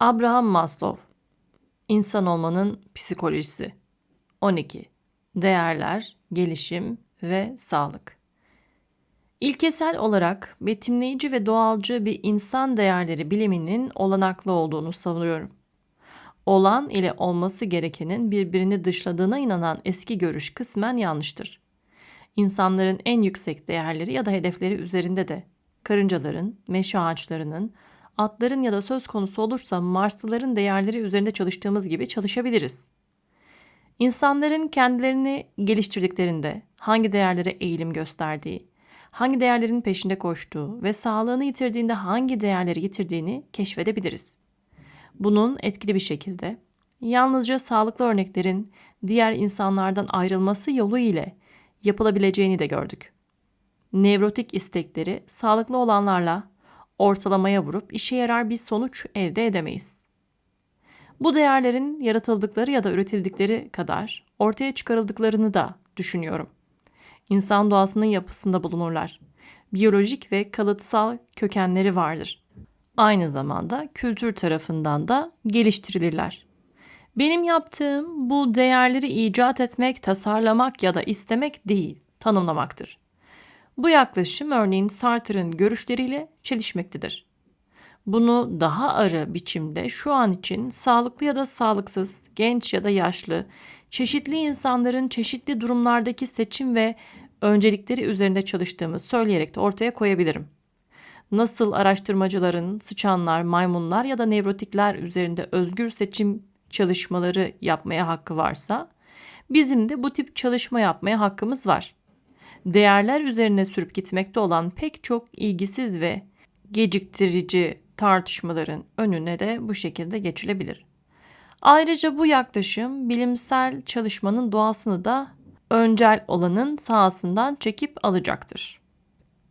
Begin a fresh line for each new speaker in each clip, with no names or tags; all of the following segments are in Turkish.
Abraham Maslow İnsan olmanın psikolojisi 12. Değerler, gelişim ve sağlık İlkesel olarak betimleyici ve doğalcı bir insan değerleri biliminin olanaklı olduğunu savunuyorum. Olan ile olması gerekenin birbirini dışladığına inanan eski görüş kısmen yanlıştır. İnsanların en yüksek değerleri ya da hedefleri üzerinde de karıncaların, meşe ağaçlarının, atların ya da söz konusu olursa Marslıların değerleri üzerinde çalıştığımız gibi çalışabiliriz. İnsanların kendilerini geliştirdiklerinde hangi değerlere eğilim gösterdiği, hangi değerlerin peşinde koştuğu ve sağlığını yitirdiğinde hangi değerleri yitirdiğini keşfedebiliriz. Bunun etkili bir şekilde yalnızca sağlıklı örneklerin diğer insanlardan ayrılması yolu ile yapılabileceğini de gördük. Nevrotik istekleri sağlıklı olanlarla ortalamaya vurup işe yarar bir sonuç elde edemeyiz. Bu değerlerin yaratıldıkları ya da üretildikleri kadar ortaya çıkarıldıklarını da düşünüyorum. İnsan doğasının yapısında bulunurlar. Biyolojik ve kalıtsal kökenleri vardır. Aynı zamanda kültür tarafından da geliştirilirler. Benim yaptığım bu değerleri icat etmek, tasarlamak ya da istemek değil, tanımlamaktır. Bu yaklaşım örneğin Sartre'ın görüşleriyle çelişmektedir. Bunu daha arı biçimde şu an için sağlıklı ya da sağlıksız, genç ya da yaşlı, çeşitli insanların çeşitli durumlardaki seçim ve öncelikleri üzerinde çalıştığımı söyleyerek de ortaya koyabilirim. Nasıl araştırmacıların sıçanlar, maymunlar ya da nevrotikler üzerinde özgür seçim çalışmaları yapmaya hakkı varsa, bizim de bu tip çalışma yapmaya hakkımız var değerler üzerine sürüp gitmekte olan pek çok ilgisiz ve geciktirici tartışmaların önüne de bu şekilde geçilebilir. Ayrıca bu yaklaşım bilimsel çalışmanın doğasını da öncel olanın sahasından çekip alacaktır.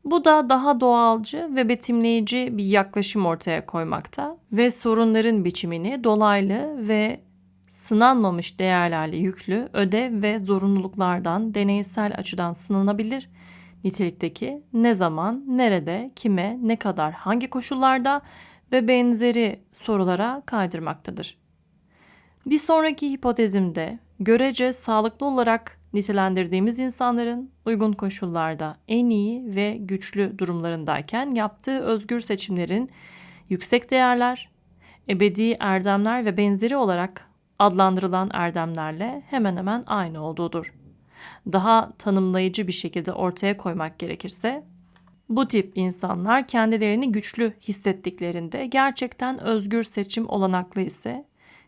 Bu da daha doğalcı ve betimleyici bir yaklaşım ortaya koymakta ve sorunların biçimini dolaylı ve sınanmamış değerlerle yüklü ödev ve zorunluluklardan deneysel açıdan sınanabilir nitelikteki ne zaman, nerede, kime, ne kadar, hangi koşullarda ve benzeri sorulara kaydırmaktadır. Bir sonraki hipotezimde görece sağlıklı olarak nitelendirdiğimiz insanların uygun koşullarda en iyi ve güçlü durumlarındayken yaptığı özgür seçimlerin yüksek değerler, ebedi erdemler ve benzeri olarak adlandırılan erdemlerle hemen hemen aynı olduğudur. Daha tanımlayıcı bir şekilde ortaya koymak gerekirse bu tip insanlar kendilerini güçlü hissettiklerinde gerçekten özgür seçim olanaklı ise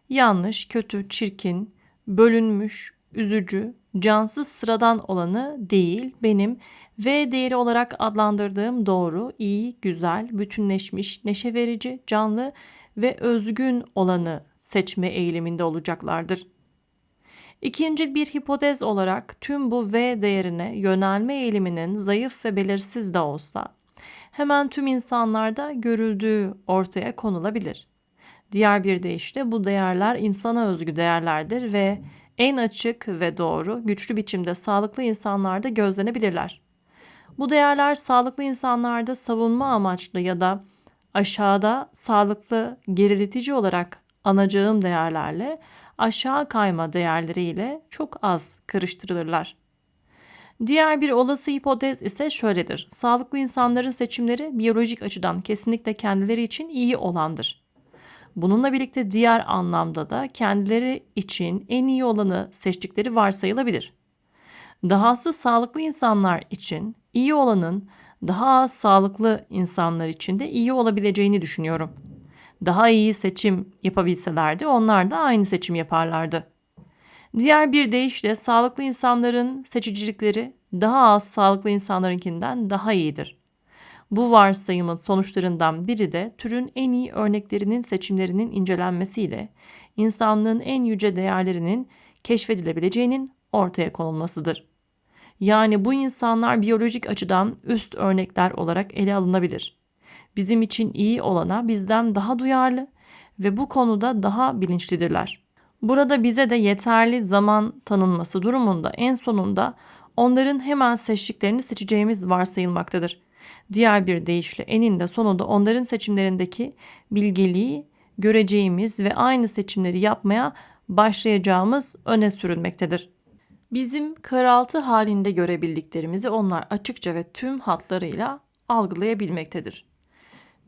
yanlış, kötü, çirkin, bölünmüş, üzücü, cansız sıradan olanı değil benim V değeri olarak adlandırdığım doğru, iyi, güzel, bütünleşmiş, neşe verici, canlı ve özgün olanı seçme eğiliminde olacaklardır. İkinci bir hipotez olarak tüm bu V değerine yönelme eğiliminin zayıf ve belirsiz de olsa hemen tüm insanlarda görüldüğü ortaya konulabilir. Diğer bir deyişle bu değerler insana özgü değerlerdir ve en açık ve doğru, güçlü biçimde sağlıklı insanlarda gözlenebilirler. Bu değerler sağlıklı insanlarda savunma amaçlı ya da aşağıda sağlıklı geriletici olarak anacağım değerlerle aşağı kayma değerleriyle çok az karıştırılırlar. Diğer bir olası hipotez ise şöyledir. Sağlıklı insanların seçimleri biyolojik açıdan kesinlikle kendileri için iyi olandır. Bununla birlikte diğer anlamda da kendileri için en iyi olanı seçtikleri varsayılabilir. Dahası sağlıklı insanlar için iyi olanın daha az sağlıklı insanlar için de iyi olabileceğini düşünüyorum daha iyi seçim yapabilselerdi onlar da aynı seçim yaparlardı. Diğer bir deyişle sağlıklı insanların seçicilikleri daha az sağlıklı insanlarınkinden daha iyidir. Bu varsayımın sonuçlarından biri de türün en iyi örneklerinin seçimlerinin incelenmesiyle insanlığın en yüce değerlerinin keşfedilebileceğinin ortaya konulmasıdır. Yani bu insanlar biyolojik açıdan üst örnekler olarak ele alınabilir bizim için iyi olana bizden daha duyarlı ve bu konuda daha bilinçlidirler. Burada bize de yeterli zaman tanınması durumunda en sonunda onların hemen seçtiklerini seçeceğimiz varsayılmaktadır. Diğer bir deyişle eninde sonunda onların seçimlerindeki bilgeliği göreceğimiz ve aynı seçimleri yapmaya başlayacağımız öne sürülmektedir. Bizim karaltı halinde görebildiklerimizi onlar açıkça ve tüm hatlarıyla algılayabilmektedir.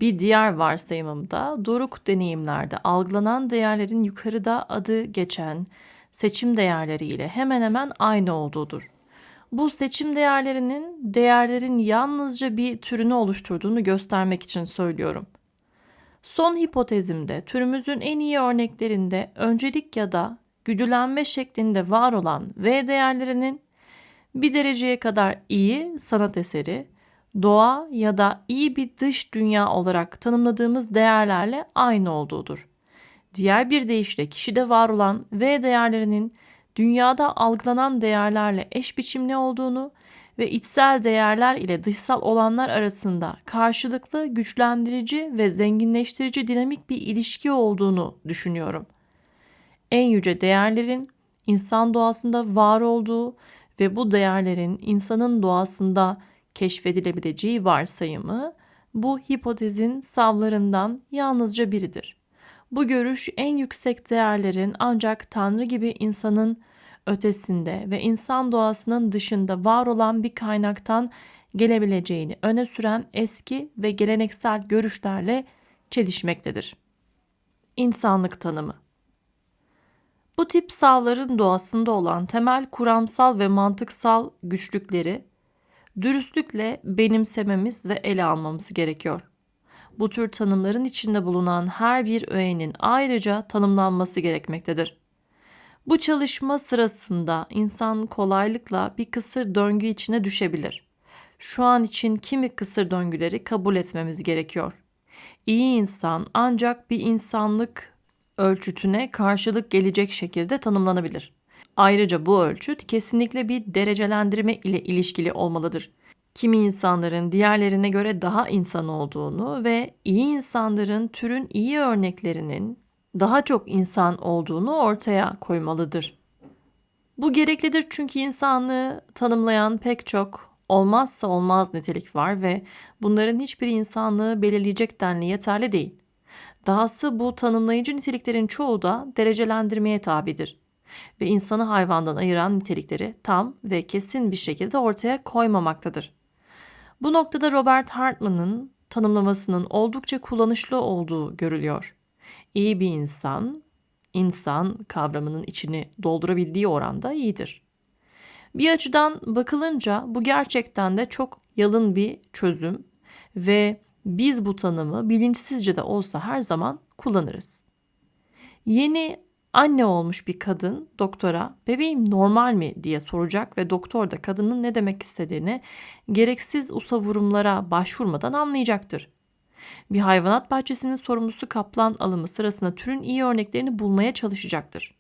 Bir diğer varsayımımda doruk deneyimlerde algılanan değerlerin yukarıda adı geçen seçim değerleriyle hemen hemen aynı olduğudur. Bu seçim değerlerinin değerlerin yalnızca bir türünü oluşturduğunu göstermek için söylüyorum. Son hipotezimde türümüzün en iyi örneklerinde öncelik ya da güdülenme şeklinde var olan V değerlerinin bir dereceye kadar iyi sanat eseri, doğa ya da iyi bir dış dünya olarak tanımladığımız değerlerle aynı olduğudur. Diğer bir deyişle kişide var olan V değerlerinin dünyada algılanan değerlerle eş biçimli olduğunu ve içsel değerler ile dışsal olanlar arasında karşılıklı güçlendirici ve zenginleştirici dinamik bir ilişki olduğunu düşünüyorum. En yüce değerlerin insan doğasında var olduğu ve bu değerlerin insanın doğasında keşfedilebileceği varsayımı bu hipotezin savlarından yalnızca biridir. Bu görüş en yüksek değerlerin ancak Tanrı gibi insanın ötesinde ve insan doğasının dışında var olan bir kaynaktan gelebileceğini öne süren eski ve geleneksel görüşlerle çelişmektedir. İnsanlık tanımı Bu tip savların doğasında olan temel kuramsal ve mantıksal güçlükleri dürüstlükle benimsememiz ve ele almamız gerekiyor. Bu tür tanımların içinde bulunan her bir öğenin ayrıca tanımlanması gerekmektedir. Bu çalışma sırasında insan kolaylıkla bir kısır döngü içine düşebilir. Şu an için kimi kısır döngüleri kabul etmemiz gerekiyor. İyi insan ancak bir insanlık ölçütüne karşılık gelecek şekilde tanımlanabilir. Ayrıca bu ölçüt kesinlikle bir derecelendirme ile ilişkili olmalıdır. Kimi insanların diğerlerine göre daha insan olduğunu ve iyi insanların türün iyi örneklerinin daha çok insan olduğunu ortaya koymalıdır. Bu gereklidir çünkü insanlığı tanımlayan pek çok olmazsa olmaz nitelik var ve bunların hiçbir insanlığı belirleyecek denli yeterli değil. Dahası bu tanımlayıcı niteliklerin çoğu da derecelendirmeye tabidir ve insanı hayvandan ayıran nitelikleri tam ve kesin bir şekilde ortaya koymamaktadır. Bu noktada Robert Hartman'ın tanımlamasının oldukça kullanışlı olduğu görülüyor. İyi bir insan, insan kavramının içini doldurabildiği oranda iyidir. Bir açıdan bakılınca bu gerçekten de çok yalın bir çözüm ve biz bu tanımı bilinçsizce de olsa her zaman kullanırız. Yeni anne olmuş bir kadın doktora bebeğim normal mi diye soracak ve doktor da kadının ne demek istediğini gereksiz usavurumlara başvurmadan anlayacaktır. Bir hayvanat bahçesinin sorumlusu kaplan alımı sırasında türün iyi örneklerini bulmaya çalışacaktır.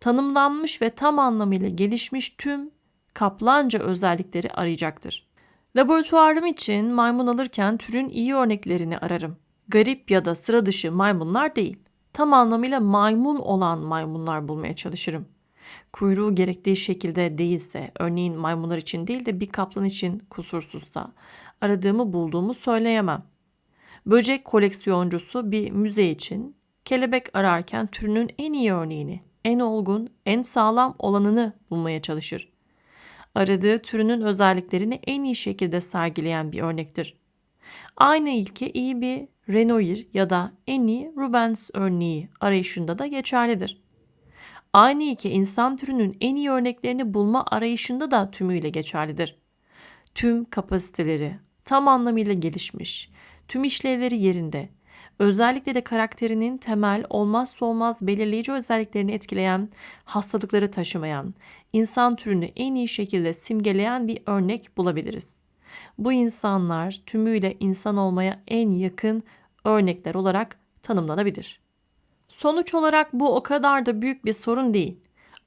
Tanımlanmış ve tam anlamıyla gelişmiş tüm kaplanca özellikleri arayacaktır. Laboratuvarım için maymun alırken türün iyi örneklerini ararım. Garip ya da sıra dışı maymunlar değil. Tam anlamıyla maymun olan maymunlar bulmaya çalışırım. Kuyruğu gerektiği şekilde değilse, örneğin maymunlar için değil de bir kaplan için kusursuzsa, aradığımı bulduğumu söyleyemem. Böcek koleksiyoncusu bir müze için kelebek ararken türünün en iyi örneğini, en olgun, en sağlam olanını bulmaya çalışır. Aradığı türünün özelliklerini en iyi şekilde sergileyen bir örnektir. Aynı ilke iyi bir Renoir ya da en Rubens örneği arayışında da geçerlidir. Aynı ilke insan türünün en iyi örneklerini bulma arayışında da tümüyle geçerlidir. Tüm kapasiteleri tam anlamıyla gelişmiş, tüm işlevleri yerinde, özellikle de karakterinin temel olmazsa olmaz belirleyici özelliklerini etkileyen, hastalıkları taşımayan, insan türünü en iyi şekilde simgeleyen bir örnek bulabiliriz. Bu insanlar tümüyle insan olmaya en yakın örnekler olarak tanımlanabilir. Sonuç olarak bu o kadar da büyük bir sorun değil.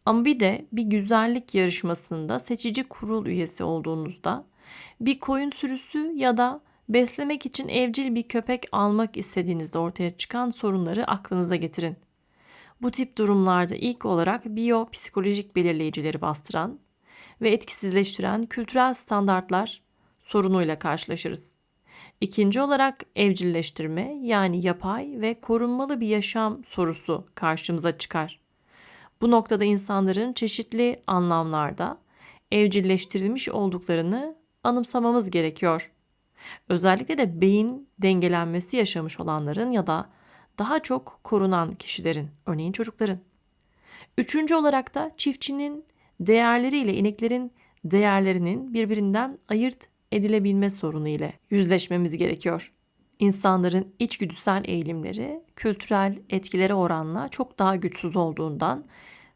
Ama bir de bir güzellik yarışmasında seçici kurul üyesi olduğunuzda bir koyun sürüsü ya da beslemek için evcil bir köpek almak istediğinizde ortaya çıkan sorunları aklınıza getirin. Bu tip durumlarda ilk olarak biyopsikolojik belirleyicileri bastıran ve etkisizleştiren kültürel standartlar sorunuyla karşılaşırız. İkinci olarak evcilleştirme yani yapay ve korunmalı bir yaşam sorusu karşımıza çıkar. Bu noktada insanların çeşitli anlamlarda evcilleştirilmiş olduklarını anımsamamız gerekiyor. Özellikle de beyin dengelenmesi yaşamış olanların ya da daha çok korunan kişilerin, örneğin çocukların. Üçüncü olarak da çiftçinin değerleriyle ineklerin değerlerinin birbirinden ayırt edilebilme sorunu ile yüzleşmemiz gerekiyor. İnsanların içgüdüsel eğilimleri kültürel etkilere oranla çok daha güçsüz olduğundan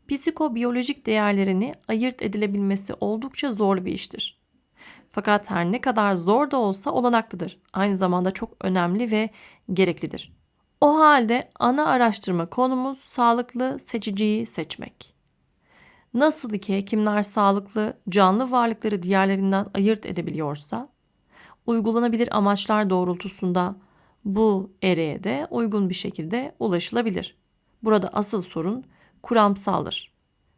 psikobiyolojik değerlerini ayırt edilebilmesi oldukça zor bir iştir. Fakat her ne kadar zor da olsa olanaklıdır. Aynı zamanda çok önemli ve gereklidir. O halde ana araştırma konumuz sağlıklı seçiciyi seçmek. Nasıl ki hekimler sağlıklı canlı varlıkları diğerlerinden ayırt edebiliyorsa, uygulanabilir amaçlar doğrultusunda bu ereğe de uygun bir şekilde ulaşılabilir. Burada asıl sorun kuramsaldır.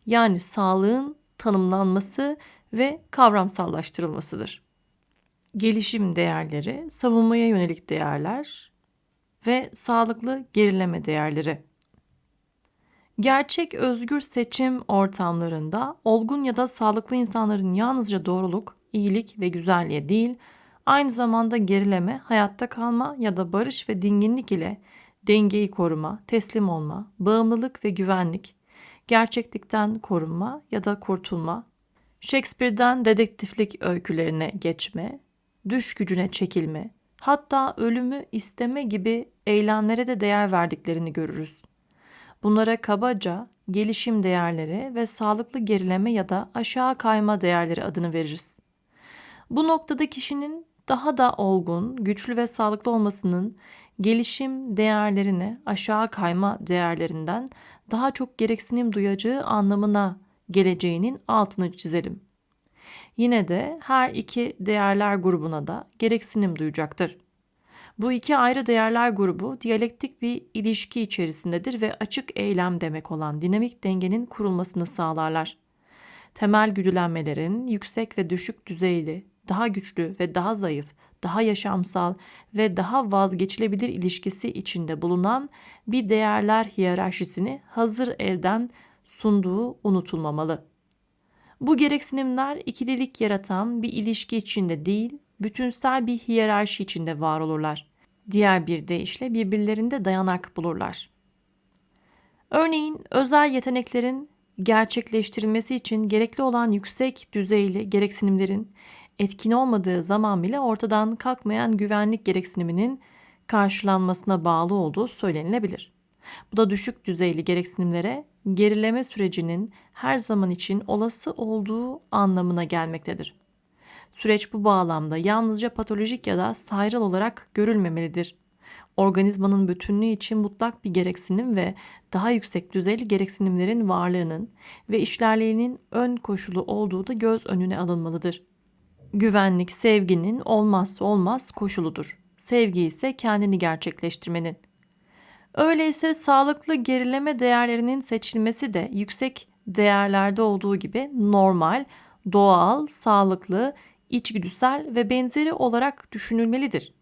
Yani sağlığın tanımlanması ve kavramsallaştırılmasıdır. Gelişim değerleri, savunmaya yönelik değerler ve sağlıklı gerileme değerleri. Gerçek özgür seçim ortamlarında olgun ya da sağlıklı insanların yalnızca doğruluk, iyilik ve güzelliğe değil, aynı zamanda gerileme, hayatta kalma ya da barış ve dinginlik ile dengeyi koruma, teslim olma, bağımlılık ve güvenlik, gerçeklikten korunma ya da kurtulma, Shakespeare'den dedektiflik öykülerine geçme, düş gücüne çekilme, hatta ölümü isteme gibi eylemlere de değer verdiklerini görürüz. Bunlara kabaca gelişim değerleri ve sağlıklı gerileme ya da aşağı kayma değerleri adını veririz. Bu noktada kişinin daha da olgun, güçlü ve sağlıklı olmasının gelişim değerlerine aşağı kayma değerlerinden daha çok gereksinim duyacağı anlamına geleceğinin altını çizelim. Yine de her iki değerler grubuna da gereksinim duyacaktır. Bu iki ayrı değerler grubu diyalektik bir ilişki içerisindedir ve açık eylem demek olan dinamik dengenin kurulmasını sağlarlar. Temel güdülenmelerin yüksek ve düşük düzeyli, daha güçlü ve daha zayıf, daha yaşamsal ve daha vazgeçilebilir ilişkisi içinde bulunan bir değerler hiyerarşisini hazır elden sunduğu unutulmamalı. Bu gereksinimler ikililik yaratan bir ilişki içinde değil, bütünsel bir hiyerarşi içinde var olurlar. Diğer bir deyişle birbirlerinde dayanak bulurlar. Örneğin özel yeteneklerin gerçekleştirilmesi için gerekli olan yüksek düzeyli gereksinimlerin etkin olmadığı zaman bile ortadan kalkmayan güvenlik gereksiniminin karşılanmasına bağlı olduğu söylenilebilir. Bu da düşük düzeyli gereksinimlere gerileme sürecinin her zaman için olası olduğu anlamına gelmektedir. Süreç bu bağlamda yalnızca patolojik ya da sayral olarak görülmemelidir. Organizmanın bütünlüğü için mutlak bir gereksinim ve daha yüksek düzeyli gereksinimlerin varlığının ve işlerliğinin ön koşulu olduğu da göz önüne alınmalıdır. Güvenlik sevginin olmazsa olmaz koşuludur. Sevgi ise kendini gerçekleştirmenin. Öyleyse sağlıklı gerileme değerlerinin seçilmesi de yüksek değerlerde olduğu gibi normal, doğal, sağlıklı, içgüdüsel ve benzeri olarak düşünülmelidir.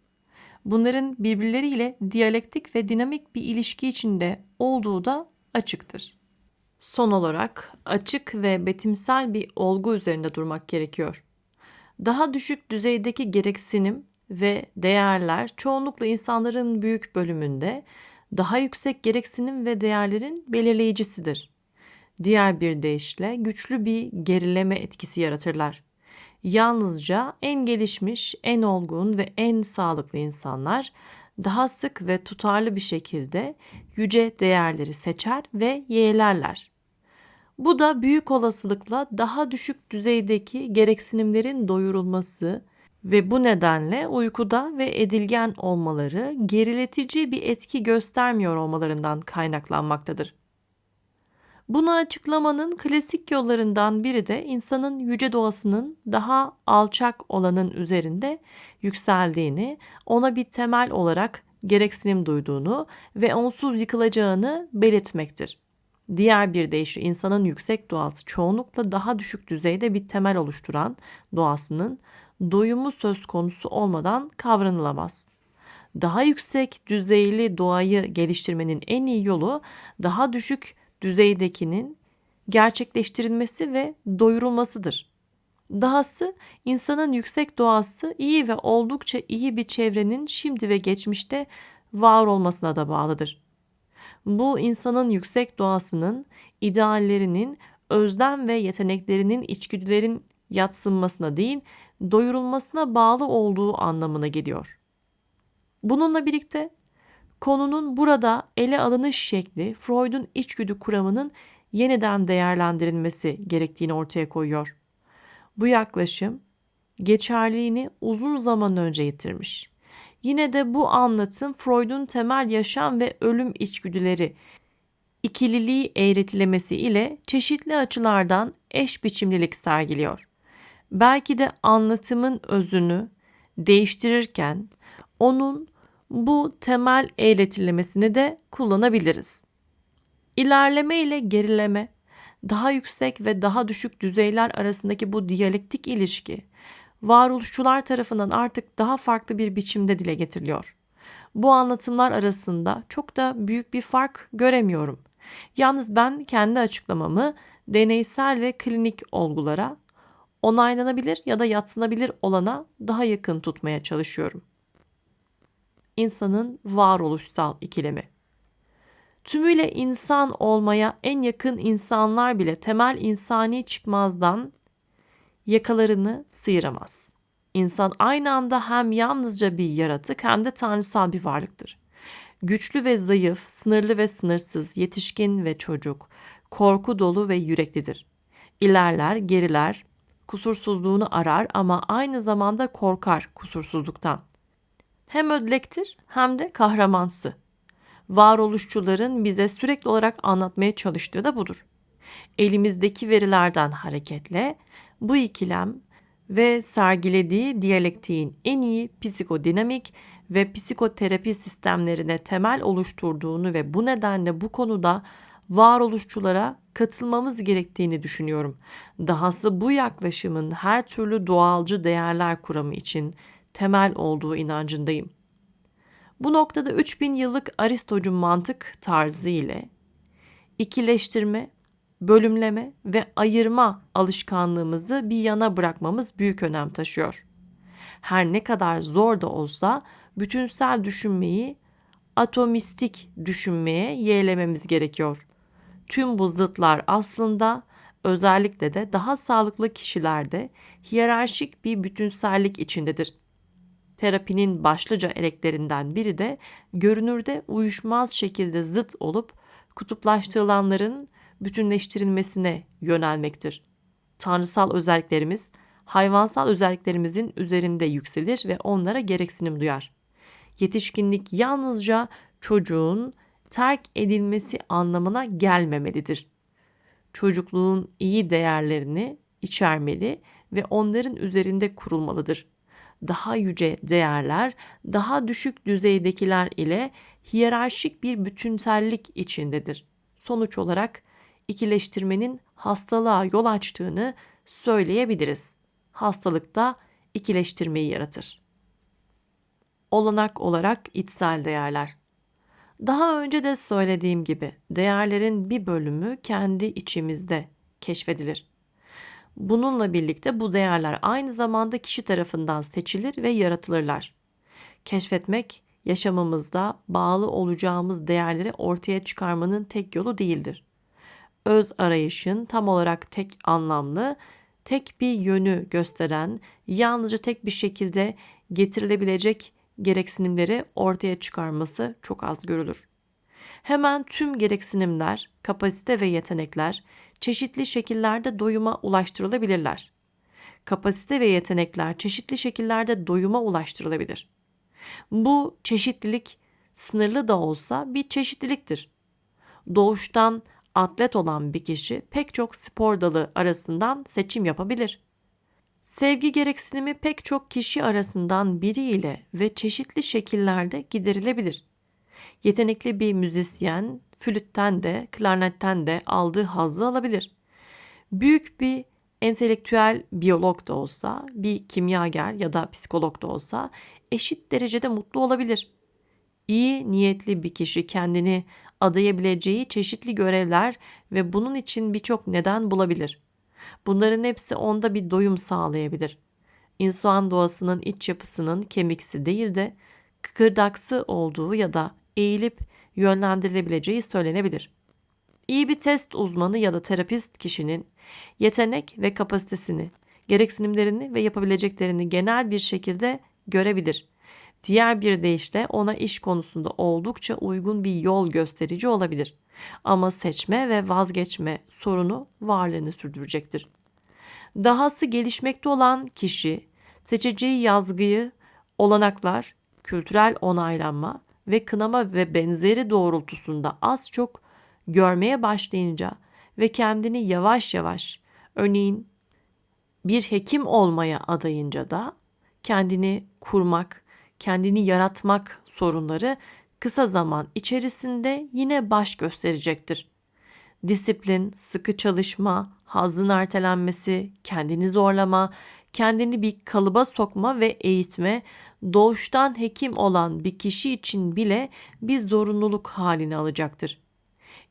Bunların birbirleriyle diyalektik ve dinamik bir ilişki içinde olduğu da açıktır. Son olarak açık ve betimsel bir olgu üzerinde durmak gerekiyor. Daha düşük düzeydeki gereksinim ve değerler çoğunlukla insanların büyük bölümünde daha yüksek gereksinim ve değerlerin belirleyicisidir. Diğer bir deyişle güçlü bir gerileme etkisi yaratırlar. Yalnızca en gelişmiş, en olgun ve en sağlıklı insanlar daha sık ve tutarlı bir şekilde yüce değerleri seçer ve yeğlerler. Bu da büyük olasılıkla daha düşük düzeydeki gereksinimlerin doyurulması ve bu nedenle uykuda ve edilgen olmaları geriletici bir etki göstermiyor olmalarından kaynaklanmaktadır. Bunu açıklamanın klasik yollarından biri de insanın yüce doğasının daha alçak olanın üzerinde yükseldiğini, ona bir temel olarak gereksinim duyduğunu ve onsuz yıkılacağını belirtmektir. Diğer bir deyişle insanın yüksek doğası çoğunlukla daha düşük düzeyde bir temel oluşturan doğasının doyumu söz konusu olmadan kavranılamaz. Daha yüksek düzeyli doğayı geliştirmenin en iyi yolu daha düşük düzeydekinin gerçekleştirilmesi ve doyurulmasıdır. Dahası insanın yüksek doğası iyi ve oldukça iyi bir çevrenin şimdi ve geçmişte var olmasına da bağlıdır. Bu insanın yüksek doğasının, ideallerinin, özlem ve yeteneklerinin içgüdülerin yatsınmasına değil, doyurulmasına bağlı olduğu anlamına geliyor. Bununla birlikte konunun burada ele alınış şekli Freud'un içgüdü kuramının yeniden değerlendirilmesi gerektiğini ortaya koyuyor. Bu yaklaşım geçerliğini uzun zaman önce yitirmiş. Yine de bu anlatım Freud'un temel yaşam ve ölüm içgüdüleri ikililiği eğretilemesi ile çeşitli açılardan eş biçimlilik sergiliyor. Belki de anlatımın özünü değiştirirken onun bu temel eğretilemesini de kullanabiliriz. İlerleme ile gerileme, daha yüksek ve daha düşük düzeyler arasındaki bu diyalektik ilişki varoluşçular tarafından artık daha farklı bir biçimde dile getiriliyor. Bu anlatımlar arasında çok da büyük bir fark göremiyorum. Yalnız ben kendi açıklamamı deneysel ve klinik olgulara, onaylanabilir ya da yatsınabilir olana daha yakın tutmaya çalışıyorum. İnsanın varoluşsal ikilemi Tümüyle insan olmaya en yakın insanlar bile temel insani çıkmazdan yakalarını sıyıramaz. İnsan aynı anda hem yalnızca bir yaratık hem de tanrısal bir varlıktır. Güçlü ve zayıf, sınırlı ve sınırsız, yetişkin ve çocuk, korku dolu ve yüreklidir. İlerler, geriler, kusursuzluğunu arar ama aynı zamanda korkar kusursuzluktan. Hem ödlektir hem de kahramansı varoluşçuların bize sürekli olarak anlatmaya çalıştığı da budur. Elimizdeki verilerden hareketle bu ikilem ve sergilediği diyalektiğin en iyi psikodinamik ve psikoterapi sistemlerine temel oluşturduğunu ve bu nedenle bu konuda varoluşçulara katılmamız gerektiğini düşünüyorum. Dahası bu yaklaşımın her türlü doğalcı değerler kuramı için temel olduğu inancındayım. Bu noktada 3000 yıllık Aristocu mantık tarzı ile ikileştirme, bölümleme ve ayırma alışkanlığımızı bir yana bırakmamız büyük önem taşıyor. Her ne kadar zor da olsa bütünsel düşünmeyi atomistik düşünmeye yeğlememiz gerekiyor. Tüm bu zıtlar aslında özellikle de daha sağlıklı kişilerde hiyerarşik bir bütünsellik içindedir terapinin başlıca eleklerinden biri de görünürde uyuşmaz şekilde zıt olup kutuplaştırılanların bütünleştirilmesine yönelmektir. Tanrısal özelliklerimiz hayvansal özelliklerimizin üzerinde yükselir ve onlara gereksinim duyar. Yetişkinlik yalnızca çocuğun terk edilmesi anlamına gelmemelidir. Çocukluğun iyi değerlerini içermeli ve onların üzerinde kurulmalıdır daha yüce değerler, daha düşük düzeydekiler ile hiyerarşik bir bütünsellik içindedir. Sonuç olarak ikileştirmenin hastalığa yol açtığını söyleyebiliriz. Hastalıkta ikileştirmeyi yaratır. Olanak olarak içsel değerler. Daha önce de söylediğim gibi değerlerin bir bölümü kendi içimizde keşfedilir. Bununla birlikte bu değerler aynı zamanda kişi tarafından seçilir ve yaratılırlar. Keşfetmek yaşamımızda bağlı olacağımız değerleri ortaya çıkarmanın tek yolu değildir. Öz arayışın tam olarak tek anlamlı, tek bir yönü gösteren, yalnızca tek bir şekilde getirilebilecek gereksinimleri ortaya çıkarması çok az görülür. Hemen tüm gereksinimler, kapasite ve yetenekler çeşitli şekillerde doyuma ulaştırılabilirler. Kapasite ve yetenekler çeşitli şekillerde doyuma ulaştırılabilir. Bu çeşitlilik sınırlı da olsa bir çeşitliliktir. Doğuştan atlet olan bir kişi pek çok spor dalı arasından seçim yapabilir. Sevgi gereksinimi pek çok kişi arasından biriyle ve çeşitli şekillerde giderilebilir. Yetenekli bir müzisyen flütten de klarnetten de aldığı hazzı alabilir. Büyük bir entelektüel biyolog da olsa, bir kimyager ya da psikolog da olsa eşit derecede mutlu olabilir. İyi niyetli bir kişi kendini adayabileceği çeşitli görevler ve bunun için birçok neden bulabilir. Bunların hepsi onda bir doyum sağlayabilir. İnsan doğasının iç yapısının kemiksi değil de kıkırdaksı olduğu ya da eğilip yönlendirilebileceği söylenebilir. İyi bir test uzmanı ya da terapist kişinin yetenek ve kapasitesini, gereksinimlerini ve yapabileceklerini genel bir şekilde görebilir. Diğer bir deyişle ona iş konusunda oldukça uygun bir yol gösterici olabilir. Ama seçme ve vazgeçme sorunu varlığını sürdürecektir. Dahası gelişmekte olan kişi seçeceği yazgıyı, olanaklar, kültürel onaylanma ve kınama ve benzeri doğrultusunda az çok görmeye başlayınca ve kendini yavaş yavaş örneğin bir hekim olmaya adayınca da kendini kurmak, kendini yaratmak sorunları kısa zaman içerisinde yine baş gösterecektir. Disiplin, sıkı çalışma, hazın ertelenmesi, kendini zorlama, kendini bir kalıba sokma ve eğitme doğuştan hekim olan bir kişi için bile bir zorunluluk halini alacaktır.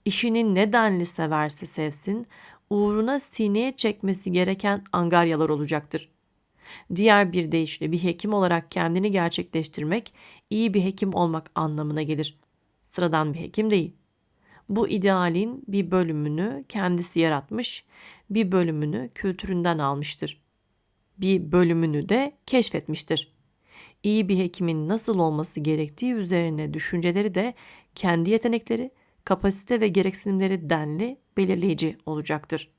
İşini nedenli severse sevsin, uğruna sineye çekmesi gereken angaryalar olacaktır. Diğer bir deyişle bir hekim olarak kendini gerçekleştirmek iyi bir hekim olmak anlamına gelir. Sıradan bir hekim değil. Bu idealin bir bölümünü kendisi yaratmış, bir bölümünü kültüründen almıştır. Bir bölümünü de keşfetmiştir. İyi bir hekimin nasıl olması gerektiği üzerine düşünceleri de kendi yetenekleri, kapasite ve gereksinimleri denli belirleyici olacaktır.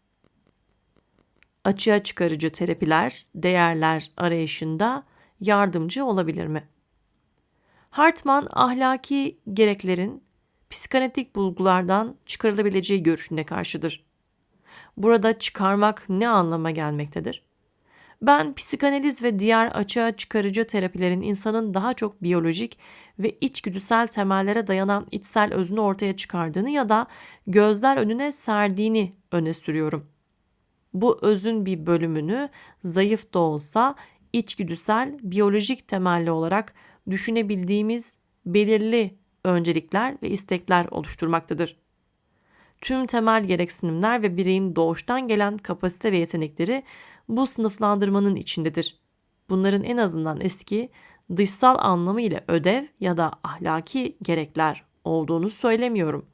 Açığa çıkarıcı terapiler, değerler arayışında yardımcı olabilir mi? Hartman ahlaki gereklerin psikanalitik bulgulardan çıkarılabileceği görüşünde karşıdır. Burada çıkarmak ne anlama gelmektedir? Ben psikanaliz ve diğer açığa çıkarıcı terapilerin insanın daha çok biyolojik ve içgüdüsel temellere dayanan içsel özünü ortaya çıkardığını ya da gözler önüne serdiğini öne sürüyorum. Bu özün bir bölümünü zayıf da olsa içgüdüsel, biyolojik temelli olarak düşünebildiğimiz belirli öncelikler ve istekler oluşturmaktadır. Tüm temel gereksinimler ve bireyin doğuştan gelen kapasite ve yetenekleri bu sınıflandırmanın içindedir. Bunların en azından eski, dışsal anlamı ile ödev ya da ahlaki gerekler olduğunu söylemiyorum.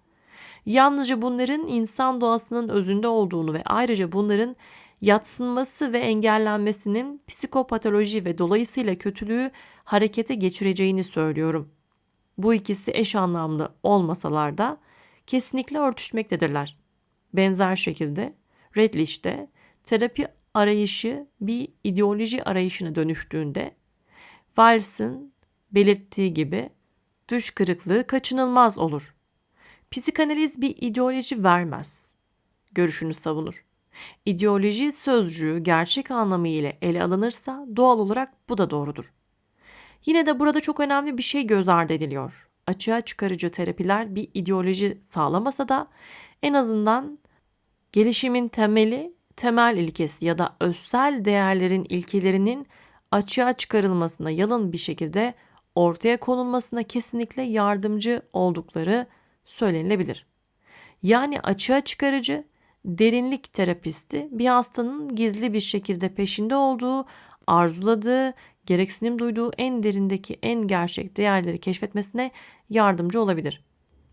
Yalnızca bunların insan doğasının özünde olduğunu ve ayrıca bunların yatsınması ve engellenmesinin psikopatoloji ve dolayısıyla kötülüğü harekete geçireceğini söylüyorum. Bu ikisi eş anlamlı olmasalar da kesinlikle örtüşmektedirler. Benzer şekilde Redlich'te terapi arayışı bir ideoloji arayışına dönüştüğünde Wales'in belirttiği gibi düş kırıklığı kaçınılmaz olur. Psikanaliz bir ideoloji vermez. Görüşünü savunur. İdeoloji sözcüğü gerçek anlamıyla ele alınırsa doğal olarak bu da doğrudur. Yine de burada çok önemli bir şey göz ardı ediliyor. Açığa çıkarıcı terapiler bir ideoloji sağlamasa da en azından gelişimin temeli temel ilkesi ya da özsel değerlerin ilkelerinin açığa çıkarılmasına yalın bir şekilde ortaya konulmasına kesinlikle yardımcı oldukları söylenilebilir. Yani açığa çıkarıcı derinlik terapisti bir hastanın gizli bir şekilde peşinde olduğu, arzuladığı, gereksinim duyduğu en derindeki en gerçek değerleri keşfetmesine yardımcı olabilir.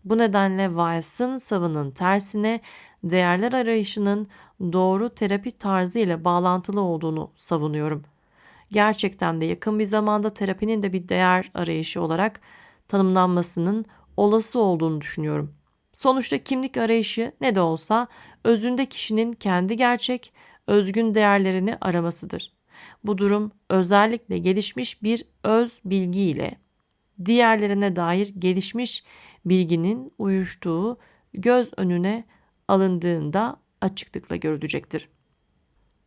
Bu nedenle Weiss'ın savının tersine değerler arayışının doğru terapi tarzı ile bağlantılı olduğunu savunuyorum. Gerçekten de yakın bir zamanda terapinin de bir değer arayışı olarak tanımlanmasının olası olduğunu düşünüyorum. Sonuçta kimlik arayışı ne de olsa özünde kişinin kendi gerçek, özgün değerlerini aramasıdır. Bu durum özellikle gelişmiş bir öz bilgi ile diğerlerine dair gelişmiş bilginin uyuştuğu göz önüne alındığında açıklıkla görülecektir.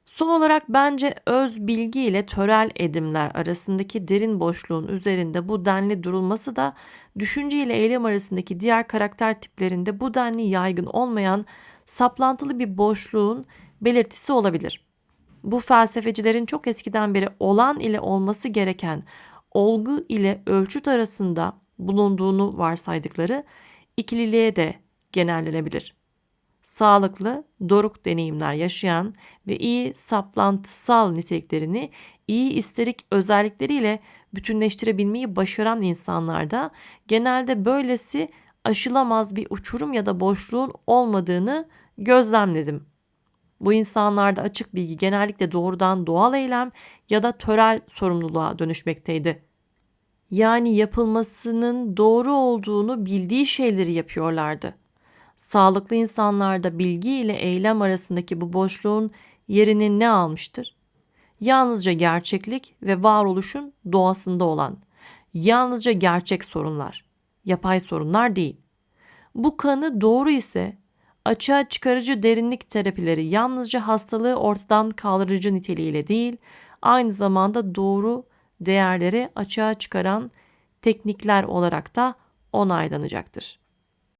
Son olarak bence öz bilgi ile törel edimler arasındaki derin boşluğun üzerinde bu denli durulması da düşünce ile eylem arasındaki diğer karakter tiplerinde bu denli yaygın olmayan saplantılı bir boşluğun belirtisi olabilir. bu felsefecilerin çok eskiden beri olan ile olması gereken olgu ile ölçüt arasında bulunduğunu varsaydıkları ikililiğe de genellenebilir. Sağlıklı, doruk deneyimler yaşayan ve iyi saplantısal niteliklerini iyi isterik özellikleriyle bütünleştirebilmeyi başaran insanlarda genelde böylesi aşılamaz bir uçurum ya da boşluğun olmadığını gözlemledim. Bu insanlarda açık bilgi genellikle doğrudan doğal eylem ya da törel sorumluluğa dönüşmekteydi. Yani yapılmasının doğru olduğunu bildiği şeyleri yapıyorlardı. Sağlıklı insanlarda bilgi ile eylem arasındaki bu boşluğun yerini ne almıştır? Yalnızca gerçeklik ve varoluşun doğasında olan, yalnızca gerçek sorunlar, yapay sorunlar değil. Bu kanı doğru ise açığa çıkarıcı derinlik terapileri yalnızca hastalığı ortadan kaldırıcı niteliğiyle değil, aynı zamanda doğru değerleri açığa çıkaran teknikler olarak da onaylanacaktır.